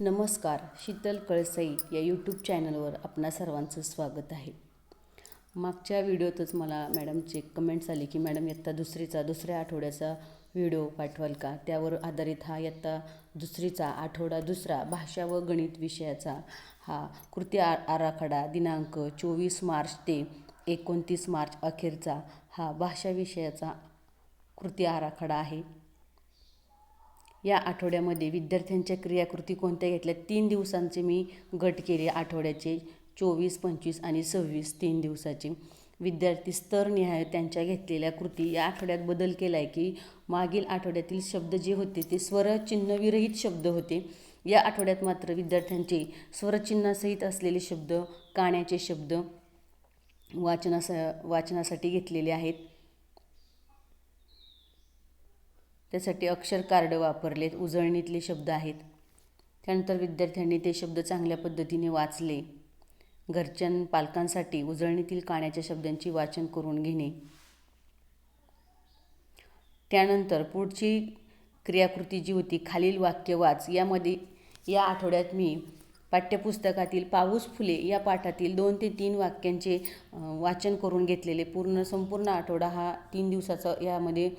नमस्कार शीतल कळसई या यूट्यूब चॅनलवर आपणा सर्वांचं स्वागत आहे. मागच्या व्हिडिओतच मला मॅडमचे कमेंट्स आले की मॅडम इयत्ता दुसरीचा दुसऱ्या आठवड्याचा व्हिडिओ पाठवाल का? त्यावर आधारित हा इयत्ता दुसरीचा आठवडा दुसरा भाषा व गणित विषयाचा हा कृती आ आराखडा दिनांक चोवीस मार्च ते एकोणतीस मार्च अखेरचा हा भाषा विषयाचा कृती आराखडा आहे. या आठवड्यामध्ये विद्यार्थ्यांच्या क्रियाकृती कोणत्या घेतल्या? तीन दिवसांचे मी गट केले आठवड्याचे. चोवीस पंचवीस आणि सव्वीस तीन दिवसाचे. विद्यार्थी स्तरनिहाय त्यांच्या घेतलेल्या कृती या आठवड्यात बदल केला आहे की मागील आठवड्यातील शब्द जे होते ते स्वरचिन्हविरहित शब्द होते. या आठवड्यात मात्र विद्यार्थ्यांचे स्वरचिन्हासहित असलेले शब्द काण्याचे शब्द वाचनास वाचनासाठी घेतलेले आहेत. त्यासाठी अक्षर कार्ड वापरलेत उजळणीतले शब्द आहेत. त्यानंतर विद्यार्थ्यांनी ते शब्द चांगल्या पद्धतीने वाचले. घरच्यां पालकांसाठी उजळणीतील काण्याच्या शब्दांची वाचन करून घेणे. त्यानंतर पुढची क्रियाकृती जी होती खालील वाक्य वाच. यामध्ये या आठवड्यात मी पाठ्यपुस्तकातील पाऊस फुले या पाठातील दोन ते तीन वाक्यांचे वाचन करून घेतलेले. पूर्ण संपूर्ण आठवडा हा तीन दिवसाचा यामध्ये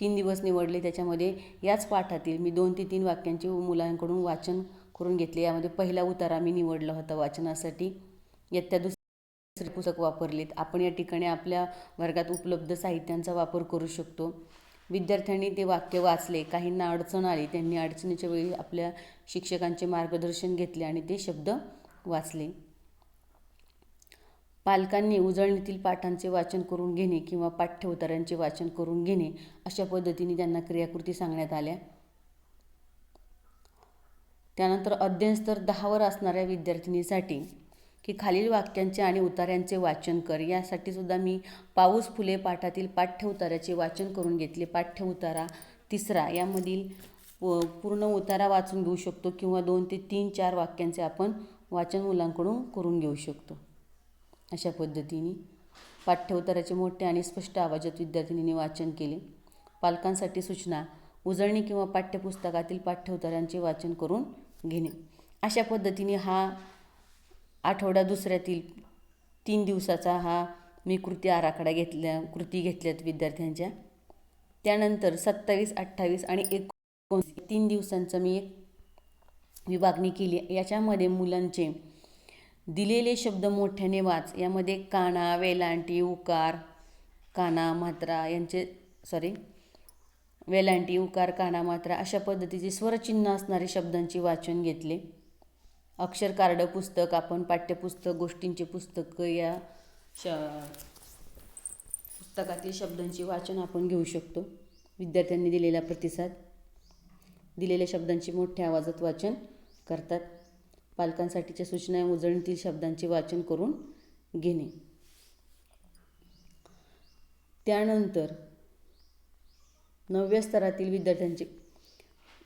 तीन दिवस निवडले त्याच्यामध्ये. याच पाठातील मी दोन ते तीन वाक्यांचे मुलांकडून वाचन करून घेतले. यामध्ये पहिला उतारा मी निवडला होता वाचनासाठी. इयत्ता दुसरे पुस्तक वापरलेत. आपण या ठिकाणी आपल्या वर्गात उपलब्ध साहित्यांचा वापर करू शकतो. विद्यार्थ्यांनी ते वाक्य वाचले. काहींना अडचण आली त्यांनी अडचणीच्या वेळी आपल्या शिक्षकांचे मार्गदर्शन घेतले आणि ते शब्द वाचले. पालकांनी उजळणीतील पाठांचे वाचन करून घेणे किंवा पाठ्य उतारांचे वाचन करून घेणे अशा पद्धतीने त्यांना क्रियाकृती सांगण्यात आल्या. त्यानंतर अध्ययनस्तर दहावर असणाऱ्या विद्यार्थिनीसाठी की खालील वाक्यांचे आणि उतार्यांचे वाचन कर यासाठी सुद्धा मी पाऊस फुले पाठातील पाठ्य उताराचे वाचन करून घेतले. पाठ्य उतारा तिसरा यामधील पूर्ण उतारा वाचून घेऊ शकतो किंवा दोन ते तीन चार वाक्यांचे आपण वाचन मुलांकडून करून घेऊ शकतो. अशा पद्धतीने पाठ्यउत्तराचे मोठे आणि स्पष्ट आवाजात विद्यार्थिनीने वाचन केले. पालकांसाठी सूचना उजळणी किंवा पाठ्यपुस्तकातील पाठ्यउत्तरांचे वाचन करून घेणे. अशा पद्धतीने हा आठवडा दुसऱ्यातील तीन दिवसाचा हा मी कृती आराखडा घेतल्या कृती घेतल्यात विद्यार्थ्यांच्या. त्यानंतर सत्तावीस अठ्ठावीस आणि एकोणीस तीन दिवसांचं मी एक विभागणी केली. याच्यामध्ये मुलांचे दिलेले शब्द मोठ्याने वाच. यामध्ये काना वेलांटी उकार काना मात्रा यांचे सॉरी वेलांटी उकार काना मात्रा अशा पद्धतीचे स्वरचिन्ह असणारे शब्दांचे वाचन घेतले. अक्षर कार्ड पुस्तक आपण पाठ्यपुस्तक गोष्टींचे पुस्तक या श पुस्तकातील शब्दांचे वाचन आपण घेऊ शकतो. विद्यार्थ्यांनी दिलेला प्रतिसाद. दिलेल्या शब्दांचे मोठ्या आवाजात वाचन करतात. पालकांसाठीच्या सूचना उजळणीतील शब्दांचे वाचन करून घेणे. त्यानंतर नवव्या स्तरातील विद्यार्थ्यांचे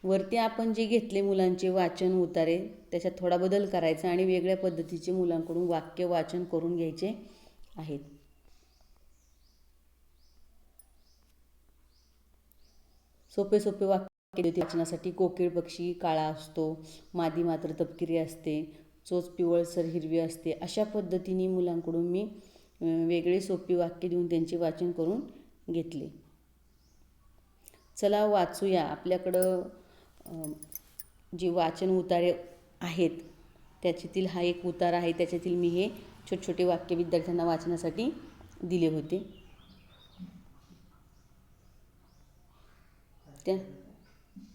वरती आपण जे घेतले मुलांचे वाचन उतारे त्याच्यात थोडा बदल करायचा आणि वेगळ्या पद्धतीचे मुलांकडून वाक्य वाचन करून घ्यायचे आहेत. सोपे सोपे वाक्य वाचनासाठी कोकिळ पक्षी काळा असतो मादी मात्र तपकिरी असते चोच पिवळसर हिरवी असते. अशा पद्धतीने मुलांकडून मी वेगळे सोपी वाक्य देऊन त्यांचे वाचन करून घेतले. चला वाचूया. आपल्याकडं जे वाचन उतारे आहेत त्याच्यातील हा एक उतार आहे. त्याच्यातील मी हे छोटे छोटे वाक्य विद्यार्थ्यांना वाचण्यासाठी दिले होते. त्या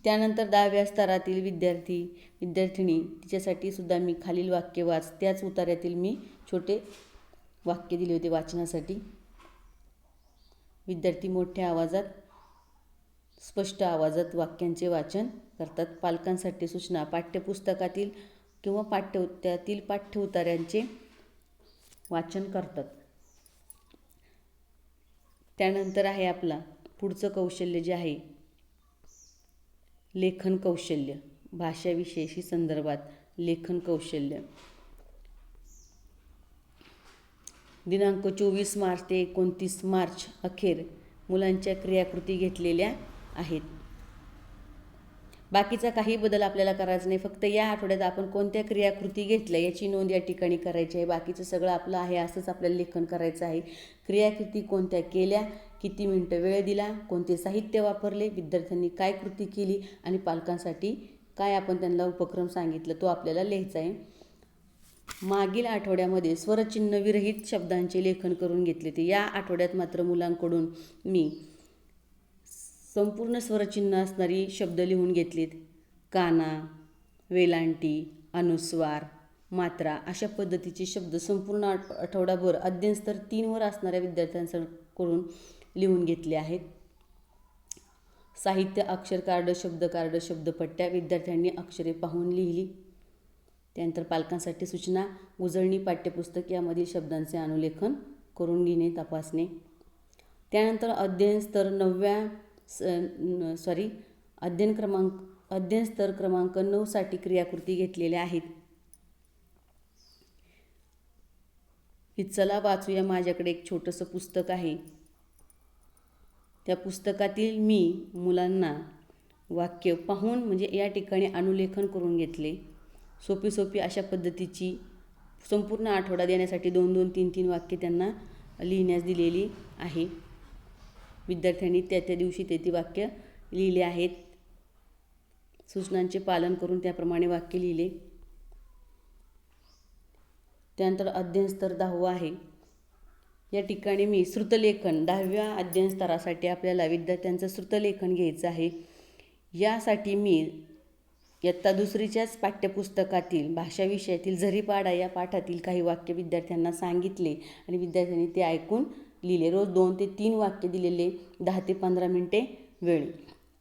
त्यानंतर दहाव्या स्तरातील विद्यार्थी विद्यार्थिनी तिच्यासाठी सुद्धा मी खालील वाक्य वाच त्याच उतार्यातील मी छोटे वाक्य दिले होते वाचनासाठी. विद्यार्थी मोठ्या आवाजात स्पष्ट आवाजात वाक्यांचे वाचन करतात. पालकांसाठी सूचना पाठ्यपुस्तकातील किंवा पाठ्य त्यातील पाठ्य उतार्यांचे वाचन करतात. त्यानंतर आहे आपला पुढचं कौशल्य जे आहे लेखन कौशल्य. भाषाविषयी संदर्भात लेखन कौशल्य. दिनांक चोवीस मार्च ते एकोणतीस मार्च अखेर मुलांच्या क्रियाकृती घेतलेल्या आहेत. बाकीचा काही बदल आपल्याला करायचा नाही. फक्त या आठवड्यात आपण कोणत्या क्रियाकृती घेतल्या याची नोंद या ठिकाणी करायची आहे. बाकीचं सगळं आपलं आहे असंच आपल्याला लेखन करायचं आहे. क्रियाकृती कोणत्या केल्या किती मिनटं वेळ दिला कोणते साहित्य वापरले विद्यार्थ्यांनी काय कृती केली आणि पालकांसाठी काय आपण त्यांना उपक्रम सांगितलं तो आपल्याला लिहायचा आहे. मागील आठवड्यामध्ये स्वरचिन्ह विरहित शब्दांचे लेखन करून घेतले ते. या आठवड्यात मात्र मुलांकडून मी संपूर्ण स्वरचिन्ह असणारी शब्द लिहून घेतलीत. काना वेलांटी अनुस्वार मात्रा अशा पद्धतीचे शब्द संपूर्ण आठ आठवडाभर अध्ययनस्तर तीनवर असणाऱ्या विद्यार्थ्यांकडून लिहून घेतले आहेत. साहित्य अक्षर कार्ड शब्द कार्ड शब्दपट्ट्या विद्यार्थ्यांनी अक्षरे पाहून लिहिली. त्यानंतर पालकांसाठी सूचना उजळणी पाठ्यपुस्तक यामधील शब्दांचे अनुलेखन करून घेणे तपासणे. त्यानंतर अध्ययन स्तर नवव्या स न- सॉरी अध्ययन क्रमांक अध्ययन स्तर क्रमांक नऊसाठी क्रियाकृती घेतलेल्या आहेत. की चला वाचूया माझ्याकडे एक छोटंसं पुस्तक आहे. त्या पुस्तकातील मी मुलांना वाक्य पाहून म्हणजे या ठिकाणी अनुलेखन करून घेतले. सोपी सोपी अशा पद्धतीची संपूर्ण आठवडा देण्यासाठी दोन दोन तीन तीन वाक्य त्यांना लिहिण्यास दिलेली आहे. विद्यार्थ्यांनी त्या त्या दिवशी ते ती वाक्य लिहिले आहेत. सूचनांचे पालन करून त्याप्रमाणे वाक्य लिहिले. त्यानंतर अध्ययन स्तर दहावा आहे. या ठिकाणी मी श्रुतलेखन दहाव्या अध्ययन स्तरासाठी आपल्याला विद्यार्थ्यांचं श्रुतलेखन घ्यायचं आहे. यासाठी मी इयत्ता दुसरीच्याच पाठ्यपुस्तकातील भाषा विषयातील झरीपाडा या पाठातील काही वाक्य विद्यार्थ्यांना सांगितले आणि विद्यार्थ्यांनी ते ऐकून लिहिले. रोज दोन ते तीन वाक्य दिलेले दहा ते पंधरा मिनटे वेळ.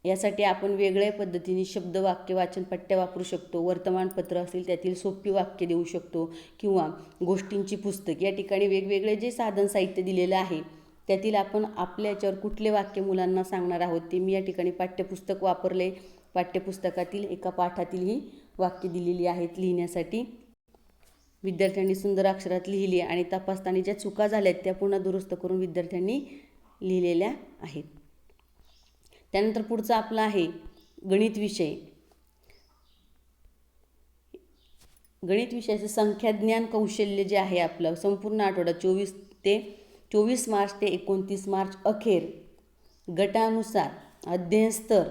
यासाठी आपण वेगळ्या पद्धतीने शब्द वाक्य वाचन पट्ट्या वापरू शकतो. वर्तमानपत्र असेल त्यातील सोपी वाक्य देऊ शकतो किंवा गोष्टींची पुस्तक. या ठिकाणी वेगवेगळे जे साधन साहित्य दिलेलं आहे त्यातील आपण आपल्या याच्यावर कुठले वाक्य मुलांना सांगणार आहोत ते मी या ठिकाणी पाठ्यपुस्तक वापरले. पाठ्यपुस्तकातील एका पाठातील ही वाक्य दिलेली आहेत लिहिण्यासाठी. विद्यार्थ्यांनी सुंदर अक्षरात लिहिली आणि तपासताना ज्या चुका झाल्या आहेत त्या पुन्हा दुरुस्त करून विद्यार्थ्यांनी लिहिलेल्या आहेत. त्यानंतर पुढचा आपला आहे गणित विषय. गणित विषयाचं संख्याज्ञान कौशल्य जे आहे आपलं संपूर्ण आठवडा चोवीस ते चोवीस मार्च ते एकोणतीस मार्च अखेर. गटानुसार अध्ययनस्तर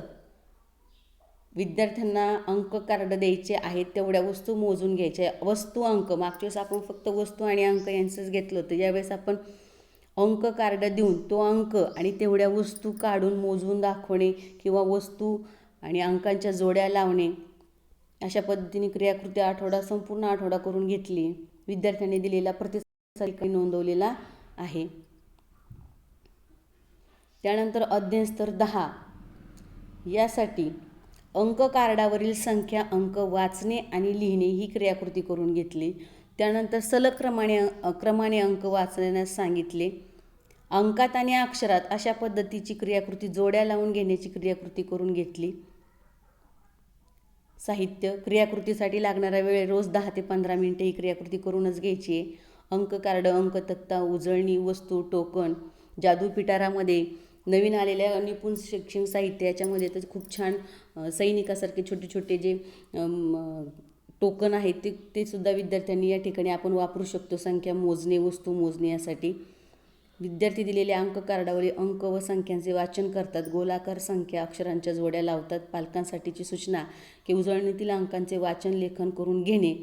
विद्यार्थ्यांना अंक कार्ड द्यायचे आहेत तेवढ्या वस्तू मोजून घ्यायच्या वस्तू अंक. मागच्या वेळेस आपण फक्त वस्तू आणि अंक यांचंच घेतलं होतं. यावेळेस आपण अंक कार्ड देऊन तो अंक आणि तेवढ्या वस्तू काढून मोजून दाखवणे किंवा वस्तू आणि अंकांच्या जोड्या लावणे अशा पद्धतीने क्रियाकृती आठवडा संपूर्ण आठवडा करून घेतली. विद्यार्थ्यांनी दिलेला प्रतिसाद काही नोंदवलेला आहे. त्यानंतर अध्ययन स्तर दहा. यासाठी अंक कार्डावरील संख्या अंक वाचणे आणि लिहिणे ही क्रियाकृती करून घेतली. त्यानंतर सलग क्रमाने क्रमाने अंक वाचण्यास सांगितले. अंकात आणि अक्षरात अशा पद्धतीची क्रियाकृती जोड्या लावून घेण्याची क्रियाकृती करून घेतली. साहित्य क्रियाकृतीसाठी लागणारा वेळ रोज दहा ते पंधरा मिनटे ही क्रियाकृती करूनच घ्यायची आहे. अंक कार्ड अंक तक्ता उजळणी वस्तू टोकन जादू पिटारामध्ये नवीन आलेल्या निपुण शैक्षणिक साहित्य याच्यामध्ये तर खूप छान सैनिकासारखे छोटे छोटे जे टोकन आहेत ते ते सुद्धा विद्यार्थ्यांनी या ठिकाणी आपण वापरू शकतो. संख्या मोजणे वस्तू मोजणे यासाठी. विद्यार्थी दिलेल्या अंक कार्डावरील अंक व संख्यांचे वाचन करतात. गोलाकार संख्या अक्षरांच्या जोड्या लावतात. पालकांसाठीची सूचना की उजळणीतील अंकांचे वाचन लेखन करून घेणे.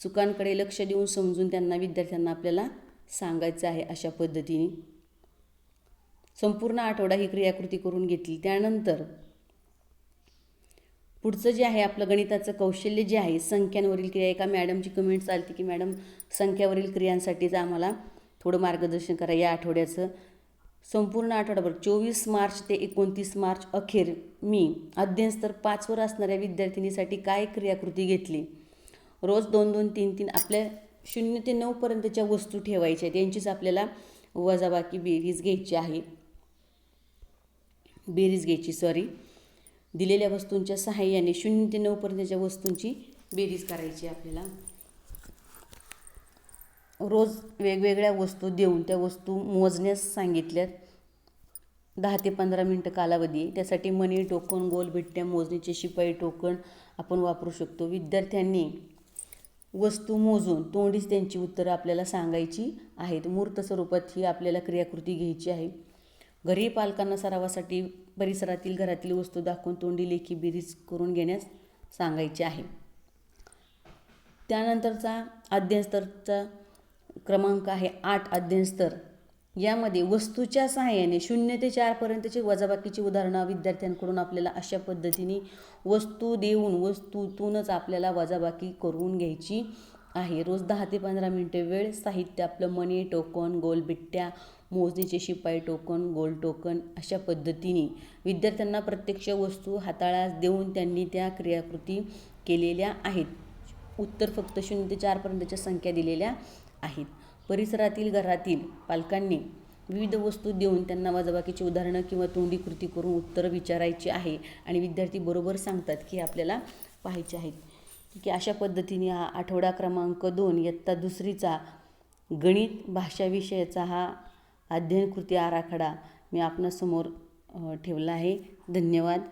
चुकांकडे लक्ष देऊन समजून त्यांना विद्यार्थ्यांना आपल्याला सांगायचं आहे अशा पद्धतीने. संपूर्ण आठवडा ही क्रियाकृती करून घेतली. त्यानंतर पुढचं जे आहे आपलं गणिताचं कौशल्य जे आहे संख्यांवरील क्रिया. एका मॅडमची कमेंट चालते की मॅडम संख्यावरील क्रियांसाठीच आम्हाला थोडं मार्गदर्शन करा या आठवड्याचं. संपूर्ण आठवडाभर चोवीस मार्च ते एकोणतीस मार्च अखेर मी अध्ययनस्तर पाचवर असणाऱ्या विद्यार्थिनीसाठी काय क्रियाकृती घेतली? रोज दोन दोन तीन तीन आपल्या शून्य ते नऊपर्यंतच्या वस्तू ठेवायच्या आहेत. आपल्याला वजाबाकी बेरीज घ्यायची आहे. बेरीज घ्यायची सॉरी दिलेल्या वस्तूंच्या सहाय्याने शून्य ते नऊपर्यंतच्या वस्तूंची बेरीज करायची आपल्याला. रोज वेगवेगळ्या वस्तू देऊन त्या वस्तू मोजण्यास सांगितल्यात. दहा ते पंधरा मिनटं कालावधी आहे. त्यासाठी मनी टोकन गोल बिट्ट्या मोजणीचे शिपाई टोकन आपण वापरू शकतो. विद्यार्थ्यांनी वस्तू मोजून तोंडीच त्यांची उत्तरं आपल्याला सांगायची आहेत. मूर्त स्वरूपात ही आपल्याला क्रियाकृती घ्यायची आहे. घरी पालकांना सरावासाठी परिसरातील घरातील वस्तू दाखवून तोंडी लेखी बेरीज करून घेण्यास सांगायचे आहे. त्यानंतरचा अध्ययनस्तरचा क्रमांक आहे आठ अध्ययनस्तर यामध्ये वस्तूच्या सहाय्याने शून्य ते चारपर्यंतची वजाबाकीची उदाहरणं विद्यार्थ्यांकडून आपल्याला अशा पद्धतीने वस्तू देऊन वस्तूतूनच आपल्याला वजाबाकी करून घ्यायची आहे. रोज दहा ते पंधरा मिनटे वेळ साहित्य आपलं मनी टोकन गोल बिट्ट्या मोजणीचे शिपाई टोकन गोल टोकन अशा पद्धतीने विद्यार्थ्यांना प्रत्यक्ष वस्तू हाताळास देऊन त्यांनी त्या क्रियाकृती केलेल्या आहेत. उत्तर फक्त शून्य ते चारपर्यंतच्या संख्या दिलेल्या आहेत. परिसरातील घरातील पालकांनी विविध वस्तू देऊन त्यांना वजाबाकीची उदाहरणं किंवा तोंडी कृती करून उत्तरं विचारायची आहे आणि विद्यार्थी बरोबर सांगतात की आपल्याला पाहायचे आहेत. की अशा पद्धतीने हा आठवडा क्रमांक दोन इयत्ता दुसरीचा गणित भाषा विषयाचा हा अध्ययन कृती आराखडा मी आपणासमोर ठेवला आहे. धन्यवाद.